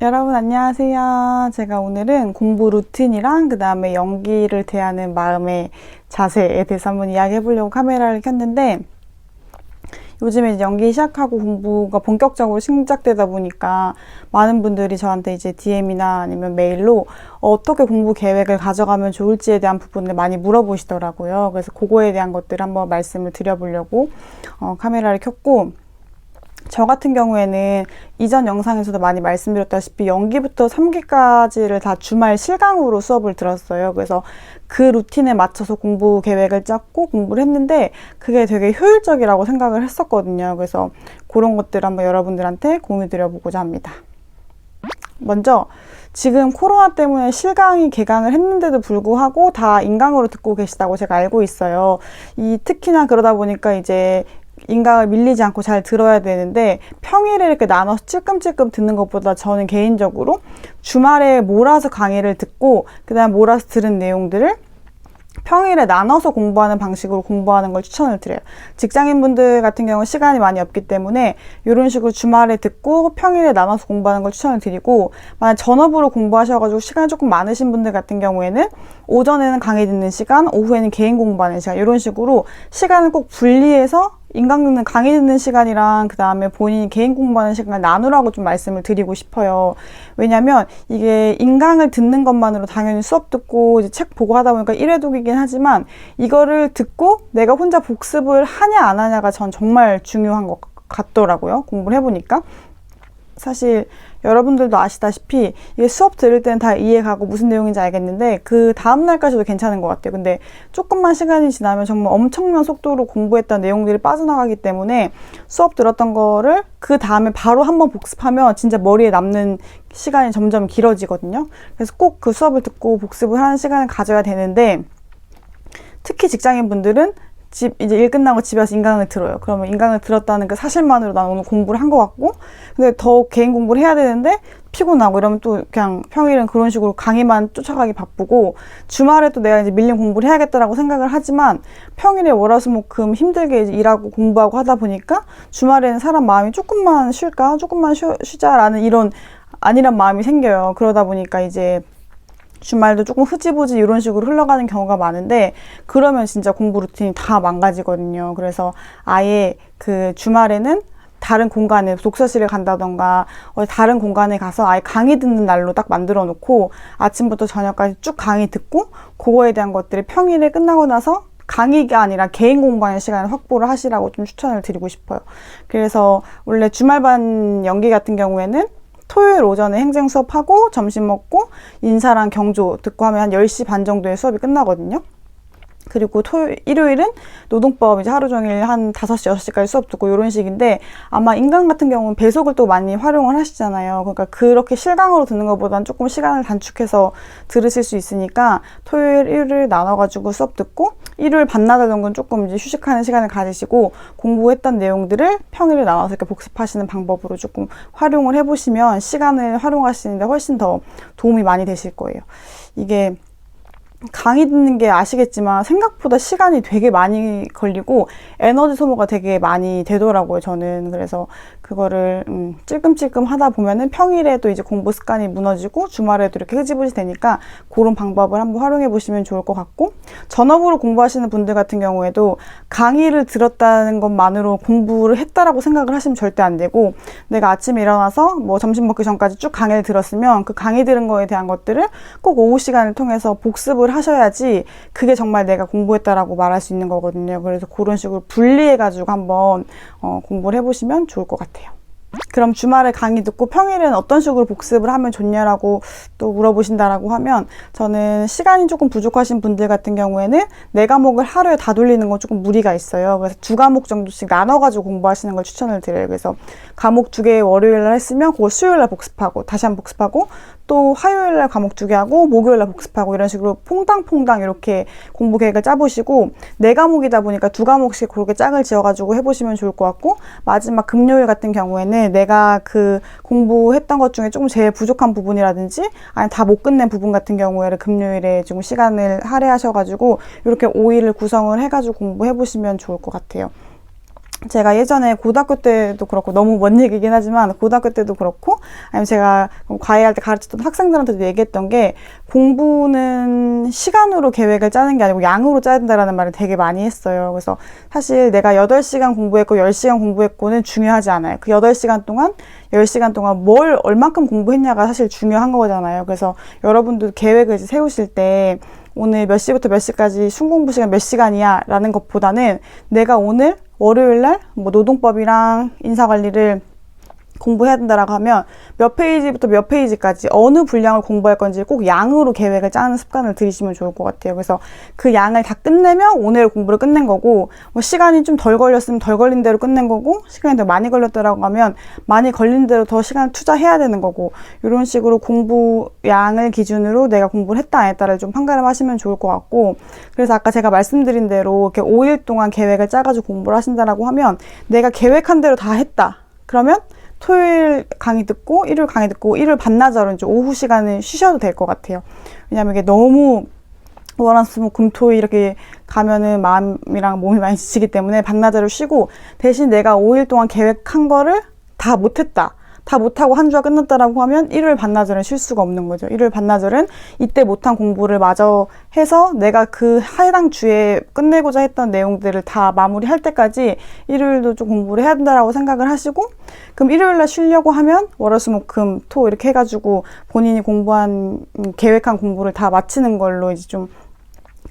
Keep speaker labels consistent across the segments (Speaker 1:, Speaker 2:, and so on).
Speaker 1: 여러분 안녕하세요. 제가 오늘은 공부 루틴이랑 그 다음에 연기를 대하는 마음의 자세에 대해서 한번 이야기해 보려고 카메라를 켰는데 요즘에 연기 시작하고 공부가 본격적으로 시작되다 보니까 많은 분들이 저한테 이제 DM이나 아니면 메일로 어떻게 공부 계획을 가져가면 좋을지에 대한 부분을 많이 물어보시더라고요. 그래서 그거에 대한 것들 한번 말씀을 드려보려고 어, 카메라를 켰고 저 같은 경우에는 이전 영상에서도 많이 말씀드렸다시피 연기부터 3기까지를 다 주말 실강으로 수업을 들었어요. 그래서 그 루틴에 맞춰서 공부 계획을 짰고 공부를 했는데 그게 되게 효율적이라고 생각을 했었거든요. 그래서 그런 것들 한번 여러분들한테 공유 드려보고자 합니다. 먼저 지금 코로나 때문에 실강이 개강을 했는데도 불구하고 다 인강으로 듣고 계시다고 제가 알고 있어요. 이 특히나 그러다 보니까 이제 인강을 밀리지 않고 잘 들어야 되는데 평일에 이렇게 나눠서 찔끔찔끔 듣는 것보다 저는 개인적으로 주말에 몰아서 강의를 듣고 그다음 몰아서 들은 내용들을 평일에 나눠서 공부하는 방식으로 공부하는 걸 추천을 드려요. 직장인분들 같은 경우는 시간이 많이 없기 때문에 이런 식으로 주말에 듣고 평일에 나눠서 공부하는 걸 추천을 드리고 만약 전업으로 공부하셔가지고 시간이 조금 많으신 분들 같은 경우에는 오전에는 강의 듣는 시간, 오후에는 개인 공부하는 시간 이런 식으로 시간을 꼭 분리해서 인강 듣는 강의 듣는 시간이랑 그 다음에 본인이 개인 공부하는 시간을 나누라고 좀 말씀을 드리고 싶어요. 왜냐면 이게 인강을 듣는 것만으로 당연히 수업 듣고 이제 책 보고 하다 보니까 일회독이긴 하지만 이거를 듣고 내가 혼자 복습을 하냐 안 하냐가 전 정말 중요한 것 같더라고요. 공부를 해보니까. 사실 여러분들도 아시다시피 이게 수업 들을 때는 다 이해가고 무슨 내용인지 알겠는데 그 다음 날까지도 괜찮은 것 같아요. 근데 조금만 시간이 지나면 정말 엄청난 속도로 공부했던 내용들이 빠져나가기 때문에 수업 들었던 거를 그 다음에 바로 한번 복습하면 진짜 머리에 남는 시간이 점점 길어지거든요. 그래서 꼭 그 수업을 듣고 복습을 하는 시간을 가져야 되는데 특히 직장인 분들은 집 이제 일 끝나고 집에 와서 인강을 들어요. 그러면 인강을 들었다는 그 사실만으로 난 오늘 공부를 한 것 같고, 근데 더 개인 공부를 해야 되는데 피곤하고 이러면 또 그냥 평일은 그런 식으로 강의만 쫓아가기 바쁘고 주말에 또 내가 이제 밀린 공부를 해야겠다라고 생각을 하지만 평일에 월화수목금 힘들게 일하고 공부하고 하다 보니까 주말에는 사람 마음이 조금만 쉴까, 조금만 쉬, 쉬자라는 이런 아니란 마음이 생겨요. 그러다 보니까 이제 주말도 조금 흐지부지 이런 식으로 흘러가는 경우가 많은데 그러면 진짜 공부 루틴이 다 망가지거든요. 그래서 아예 그 주말에는 다른 공간에 독서실에 간다던가 어디 다른 공간에 가서 아예 강의 듣는 날로 딱 만들어 놓고 아침부터 저녁까지 쭉 강의 듣고 그거에 대한 것들이 평일에 끝나고 나서 강의가 아니라 개인 공부하는 시간을 확보를 하시라고 좀 추천을 드리고 싶어요. 그래서 원래 주말반 연기 같은 경우에는 토요일 오전에 행정 수업하고 점심 먹고 인사랑 경조 듣고 하면 한 10시 반 정도에 수업이 끝나거든요. 그리고 토요일, 일요일은 노동법 이제 하루 종일 한 5시, 6시까지 수업 듣고 이런 식인데 아마 인강 같은 경우는 배속을 또 많이 활용을 하시잖아요. 그러니까 그렇게 실강으로 듣는 것보다는 조금 시간을 단축해서 들으실 수 있으니까 토요일, 일요일 나눠가지고 수업 듣고 일요일 반나절 정도는 조금 이제 휴식하는 시간을 가지시고 공부했던 내용들을 평일에 나눠서 이렇게 복습하시는 방법으로 조금 활용을 해보시면 시간을 활용하시는데 훨씬 더 도움이 많이 되실 거예요. 이게 강의 듣는 게 아시겠지만 생각보다 시간이 되게 많이 걸리고 에너지 소모가 되게 많이 되더라고요 저는. 그래서 그거를 음, 찔끔찔끔 하다 보면은 평일에도 이제 공부 습관이 무너지고 주말에도 이렇게 흐지부지 되니까 그런 방법을 한번 활용해 보시면 좋을 것 같고 전업으로 공부하시는 분들 같은 경우에도 강의를 들었다는 것만으로 공부를 했다라고 생각을 하시면 절대 안 되고 내가 아침에 일어나서 뭐 점심 먹기 전까지 쭉 강의를 들었으면 그 강의 들은 거에 대한 것들을 꼭 오후 시간을 통해서 복습을 하셔야지 그게 정말 내가 공부했다라고 말할 수 있는 거거든요. 그래서 그런 식으로 분리해 가지고 한번 어, 공부를 해보시면 좋을 것 같아요. 그럼 주말에 강의 듣고 평일에는 어떤 식으로 복습을 하면 좋냐라고 또 물어보신다라고 하면 저는 시간이 조금 부족하신 분들 같은 경우에는 네 과목을 하루에 다 돌리는 건 조금 무리가 있어요. 그래서 두 과목 정도씩 나눠가지고 공부하시는 걸 추천을 드려요. 그래서 과목 두 개 월요일 날 했으면 그걸 수요일 날 복습하고 다시 한번 복습하고 또 화요일 날 과목 두 개 하고 목요일 날 복습하고 이런 식으로 퐁당퐁당 이렇게 공부 계획을 짜보시고 네 과목이다 보니까 두 과목씩 그렇게 짝을 지어가지고 해보시면 좋을 것 같고 마지막 금요일 같은 경우에는 내가 그 공부했던 것 중에 조금 제일 부족한 부분이라든지 아니 다 못 끝낸 부분 같은 경우에는 금요일에 좀 시간을 할애하셔가지고 이렇게 5일을 구성을 해가지고 공부해보시면 좋을 것 같아요. 제가 예전에 고등학교 때도 그렇고 너무 먼 얘기긴 하지만 고등학교 때도 그렇고 아니면 제가 과외할 때 가르쳤던 학생들한테도 얘기했던 게 공부는 시간으로 계획을 짜는 게 아니고 양으로 짜야 된다라는 말을 되게 많이 했어요. 그래서 사실 내가 8시간 공부했고 10시간 공부했고는 중요하지 않아요. 그 8시간 동안 10시간 동안 뭘 얼만큼 공부했냐가 사실 중요한 거잖아요. 그래서 여러분도 계획을 이제 세우실 때 오늘 몇 시부터 몇 시까지 순공부 시간 몇 시간이야 라는 것보다는 내가 오늘 월요일 날 뭐 노동법이랑 인사관리를 공부해야 된다라고 하면 몇 페이지부터 몇 페이지까지 어느 분량을 공부할 건지 꼭 양으로 계획을 짜는 습관을 들이시면 좋을 것 같아요. 그래서 그 양을 다 끝내면 오늘 공부를 끝낸 거고 뭐 시간이 좀 덜 걸렸으면 덜 걸린 대로 끝낸 거고 시간이 더 많이 걸렸더라고 하면 많이 걸린 대로 더 시간을 투자해야 되는 거고 이런 식으로 공부 양을 기준으로 내가 공부를 했다 안 했다를 좀 판가름 하시면 좋을 것 같고 그래서 아까 제가 말씀드린 대로 이렇게 5일 동안 계획을 짜가지고 공부를 하신다라고 하면 내가 계획한 대로 다 했다. 그러면 토요일 강의 듣고 일요일 강의 듣고 일요일 반나절은 이제 오후 시간을 쉬셔도 될 것 같아요. 왜냐면 이게 너무 월화수목 금토일 이렇게 가면은 마음이랑 몸이 많이 지치기 때문에 반나절을 쉬고 대신 내가 5일 동안 계획한 거를 다 못했다. 다 못하고 한 주가 끝났다라고 하면 일요일 반나절은 쉴 수가 없는 거죠. 일요일 반나절은 이때 못한 공부를 마저 해서 내가 그 해당 주에 끝내고자 했던 내용들을 다 마무리할 때까지 일요일도 좀 공부를 해야 된다라고 생각을 하시고 그럼 일요일 날 쉬려고 하면 월화수목금 토 이렇게 해가지고 본인이 공부한 음, 계획한 공부를 다 마치는 걸로 이제 좀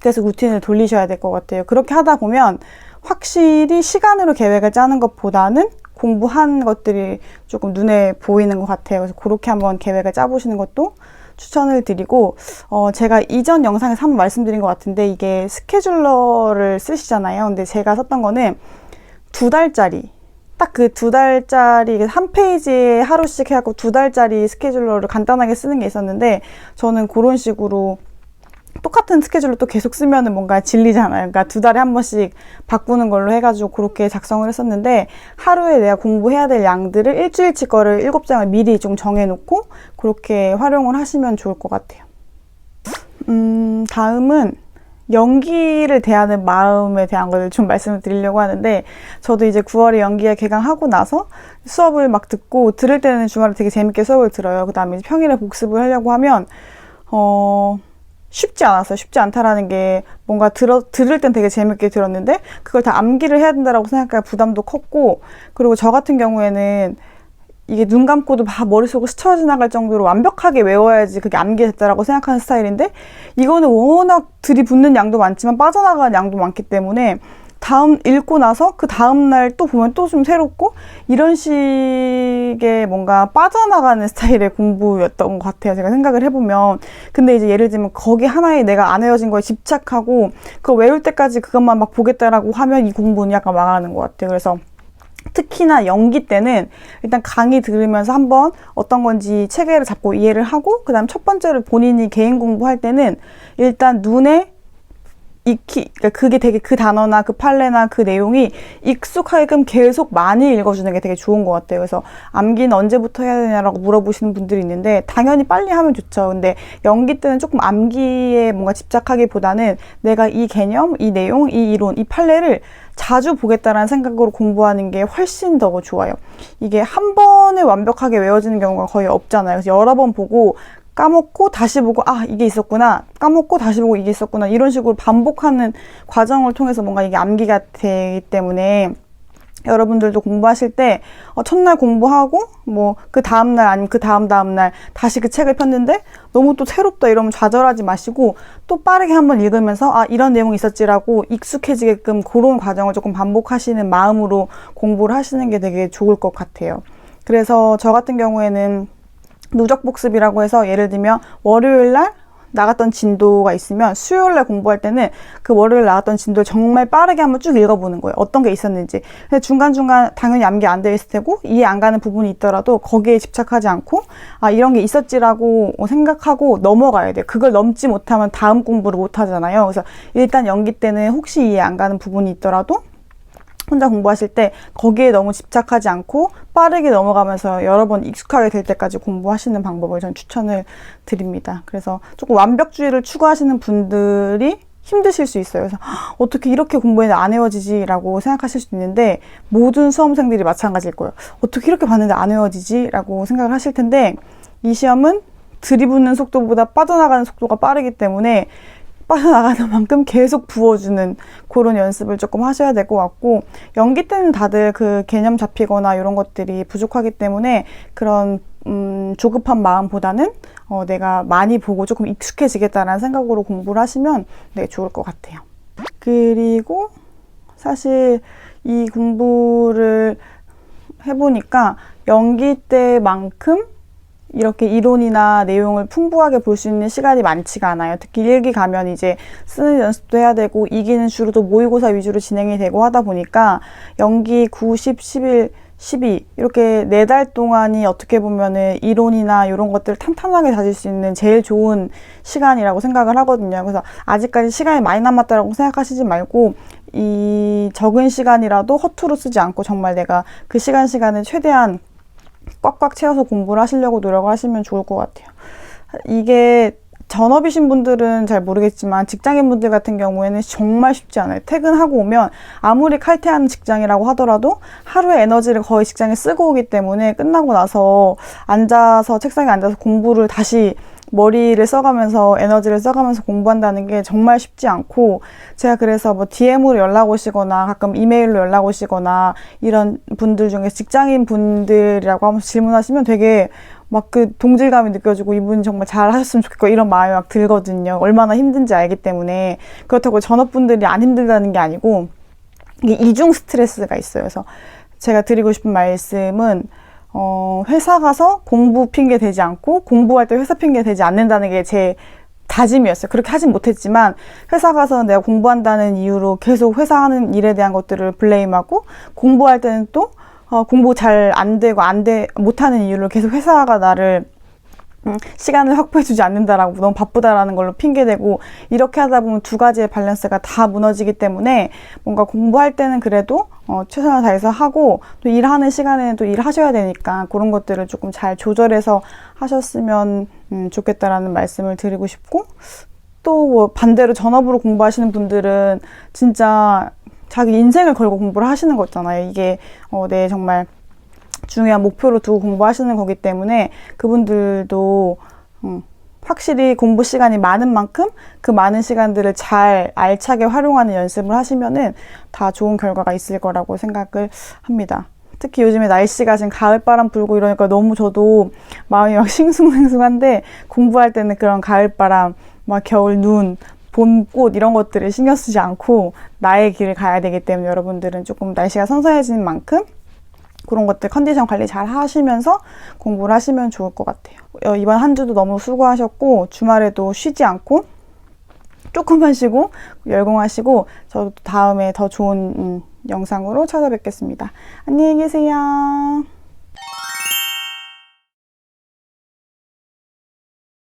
Speaker 1: 계속 루틴을 돌리셔야 될 것 같아요. 그렇게 하다 보면 확실히 시간으로 계획을 짜는 것보다는 공부한 것들이 조금 눈에 보이는 것 같아요. 그래서 그렇게 한번 계획을 짜보시는 것도 추천을 드리고, 어, 제가 이전 영상에서 한번 말씀드린 것 같은데, 이게 스케줄러를 쓰시잖아요. 근데 제가 썼던 거는 두 달짜리, 딱 그 두 달짜리 한 페이지에 하루씩 해갖고 두 달짜리 스케줄러를 간단하게 쓰는 게 있었는데, 저는 그런 식으로 똑같은 스케줄로 또 계속 쓰면은 뭔가 질리잖아요. 그러니까 두 달에 한 번씩 바꾸는 걸로 해가지고 그렇게 작성을 했었는데 하루에 내가 공부해야 될 양들을 일주일치 거를 일곱 장을 미리 좀 정해놓고 그렇게 활용을 하시면 좋을 것 같아요. 음, 다음은 연기를 대하는 마음에 대한 걸 좀 말씀을 드리려고 하는데 저도 이제 9월에 연기가 개강하고 나서 수업을 막 듣고 들을 때는 주말에 되게 재밌게 수업을 들어요. 그 다음에 평일에 복습을 하려고 하면 어 쉽지 않았어요. 쉽지 않다라는 게 뭔가 들어, 들을 땐 되게 재밌게 들었는데 그걸 다 암기를 해야 된다라고 생각하니까 부담도 컸고 그리고 저 같은 경우에는 이게 눈 감고도 막 머릿속으로 스쳐 지나갈 정도로 완벽하게 외워야지 그게 암기됐다라고 생각하는 스타일인데 이거는 워낙 들이붓는 양도 많지만 빠져나가는 양도 많기 때문에 다음 읽고 나서 그 다음 날 또 보면 또 좀 새롭고 이런 식의 뭔가 빠져나가는 스타일의 공부였던 것 같아요. 제가 생각을 해보면 근데 이제 예를 들면 거기 하나에 내가 안 외워진 거에 집착하고 그거 외울 때까지 그것만 막 보겠다라고 하면 이 공부는 약간 망하는 것 같아요. 그래서 특히나 연기 때는 일단 강의 들으면서 한번 어떤 건지 체계를 잡고 이해를 하고 그다음 첫 번째로 본인이 개인 공부할 때는 일단 눈에 익히 그러니까 그게 되게 그 단어나 그 판례나 그 내용이 익숙하게끔 계속 많이 읽어주는 게 되게 좋은 것 같아요. 그래서 암기는 언제부터 해야 되냐라고 물어보시는 분들이 있는데 당연히 빨리 하면 좋죠. 근데 연기 때는 조금 암기에 뭔가 집착하기보다는 내가 이 개념, 이 내용, 이 이론, 이 판례를 자주 보겠다라는 생각으로 공부하는 게 훨씬 더 좋아요. 이게 한 번에 완벽하게 외워지는 경우가 거의 없잖아요. 그래서 여러 번 보고 까먹고 다시 보고 아 이게 있었구나 까먹고 다시 보고 이게 있었구나 이런 식으로 반복하는 과정을 통해서 뭔가 이게 암기가 되기 때문에 여러분들도 공부하실 때 어, 첫날 공부하고 뭐 그 다음 날 아니면 그 다음 다음 날 다시 그 책을 폈는데 너무 또 새롭다 이러면 좌절하지 마시고 또 빠르게 한번 읽으면서 아 이런 내용이 있었지라고 익숙해지게끔 그런 과정을 조금 반복하시는 마음으로 공부를 하시는 게 되게 좋을 것 같아요. 그래서 저 같은 경우에는 누적 복습이라고 해서 예를 들면 월요일 날 나갔던 진도가 있으면 수요일 날 공부할 때는 그 월요일 나갔던 진도를 정말 빠르게 한번 쭉 읽어보는 거예요. 어떤 게 있었는지. 중간중간 당연히 암기 안돼 있을 테고 이해 안 가는 부분이 있더라도 거기에 집착하지 않고 아 이런 게 있었지라고 생각하고 넘어가야 돼요. 그걸 넘지 못하면 다음 공부를 못 하잖아요. 그래서 일단 연기 때는 혹시 이해 안 가는 부분이 있더라도 혼자 공부하실 때 거기에 너무 집착하지 않고 빠르게 넘어가면서 여러 번 익숙하게 될 때까지 공부하시는 방법을 전 추천을 드립니다. 그래서 조금 완벽주의를 추구하시는 분들이 힘드실 수 있어요. 그래서 "헉, 어떻게 이렇게 공부했는데 안 외워지지라고 생각하실 수도 있는데 모든 수험생들이 마찬가지일 거예요. 어떻게 이렇게 봤는데 안 외워지지라고 생각을 하실 텐데 이 시험은 들이붓는 속도보다 빠져나가는 속도가 빠르기 때문에 빠져나가는 만큼 계속 부어주는 그런 연습을 조금 하셔야 될 것 같고 연기 때는 다들 그 개념 잡히거나 이런 것들이 부족하기 때문에 그런 음, 조급한 마음보다는 어, 내가 많이 보고 조금 익숙해지겠다라는 생각으로 공부를 하시면 네, 좋을 것 같아요. 그리고 사실 이 공부를 해보니까 연기 때만큼 이렇게 이론이나 내용을 풍부하게 볼 수 있는 시간이 많지가 않아요. 특히 일기 가면 이제 쓰는 연습도 해야 되고 이기는 주로도 모의고사 위주로 진행이 되고 하다 보니까 연기 9, 10, 11, 12 이렇게 네 달 동안이 어떻게 보면은 이론이나 이런 것들을 탄탄하게 다질 수 있는 제일 좋은 시간이라고 생각을 하거든요. 그래서 아직까지 시간이 많이 남았다라고 생각하시지 말고 이 적은 시간이라도 허투루 쓰지 않고 정말 내가 그 시간 시간을 최대한 꽉꽉 채워서 공부를 하시려고 노력을 하시면 좋을 것 같아요. 이게 전업이신 분들은 잘 모르겠지만 직장인 분들 같은 경우에는 정말 쉽지 않아요. 퇴근하고 오면 아무리 칼퇴하는 직장이라고 하더라도 하루의 에너지를 거의 직장에 쓰고 오기 때문에 끝나고 나서 앉아서 책상에 앉아서 공부를 다시 머리를 써가면서 에너지를 써가면서 공부한다는 게 정말 쉽지 않고 제가 그래서 뭐 DM으로 연락 오시거나 가끔 이메일로 연락 오시거나 이런 분들 중에 직장인 분들이라고 하면서 질문하시면 되게 막 그 동질감이 느껴지고 이분 정말 잘 하셨으면 좋겠고 이런 마음이 막 들거든요. 얼마나 힘든지 알기 때문에 그렇다고 전업분들이 안 힘들다는 게 아니고 이중 스트레스가 있어요. 그래서 제가 드리고 싶은 말씀은 어, 회사 가서 공부 핑계 대지 않고 공부할 때 회사 핑계 대지 않는다는 게 제 다짐이었어요. 그렇게 하진 못했지만 회사 가서 내가 공부한다는 이유로 계속 회사 하는 일에 대한 것들을 블레임하고 공부할 때는 또 어, 공부 잘 안 되고 안 돼, 못하는 이유로 계속 회사가 나를 음, 시간을 확보해주지 않는다라고 너무 바쁘다라는 걸로 핑계대고 이렇게 하다 보면 두 가지의 밸런스가 다 무너지기 때문에 뭔가 공부할 때는 그래도 어, 최선을 다해서 하고 또 일하는 시간에는 또 일하셔야 되니까 그런 것들을 조금 잘 조절해서 하셨으면 음, 좋겠다라는 말씀을 드리고 싶고 또 뭐 반대로 전업으로 공부하시는 분들은 진짜 자기 인생을 걸고 공부를 하시는 거잖아요. 이게 어, 내 정말 중요한 목표로 두고 공부하시는 거기 때문에 그분들도 음, 확실히 공부 시간이 많은 만큼 그 많은 시간들을 잘 알차게 활용하는 연습을 하시면은 다 좋은 결과가 있을 거라고 생각을 합니다. 특히 요즘에 날씨가 지금 가을바람 불고 이러니까 너무 저도 마음이 막 싱숭생숭한데 공부할 때는 그런 가을바람, 막 겨울 눈, 봄꽃 이런 것들을 신경 쓰지 않고 나의 길을 가야 되기 때문에 여러분들은 조금 날씨가 선선해지는 만큼 그런 것들 컨디션 관리 잘 하시면서 공부를 하시면 좋을 것 같아요. 어, 이번 한 주도 너무 수고하셨고 주말에도 쉬지 않고 조금만 쉬고 열공하시고 저도 다음에 더 좋은 음, 영상으로 찾아뵙겠습니다. 안녕히 계세요.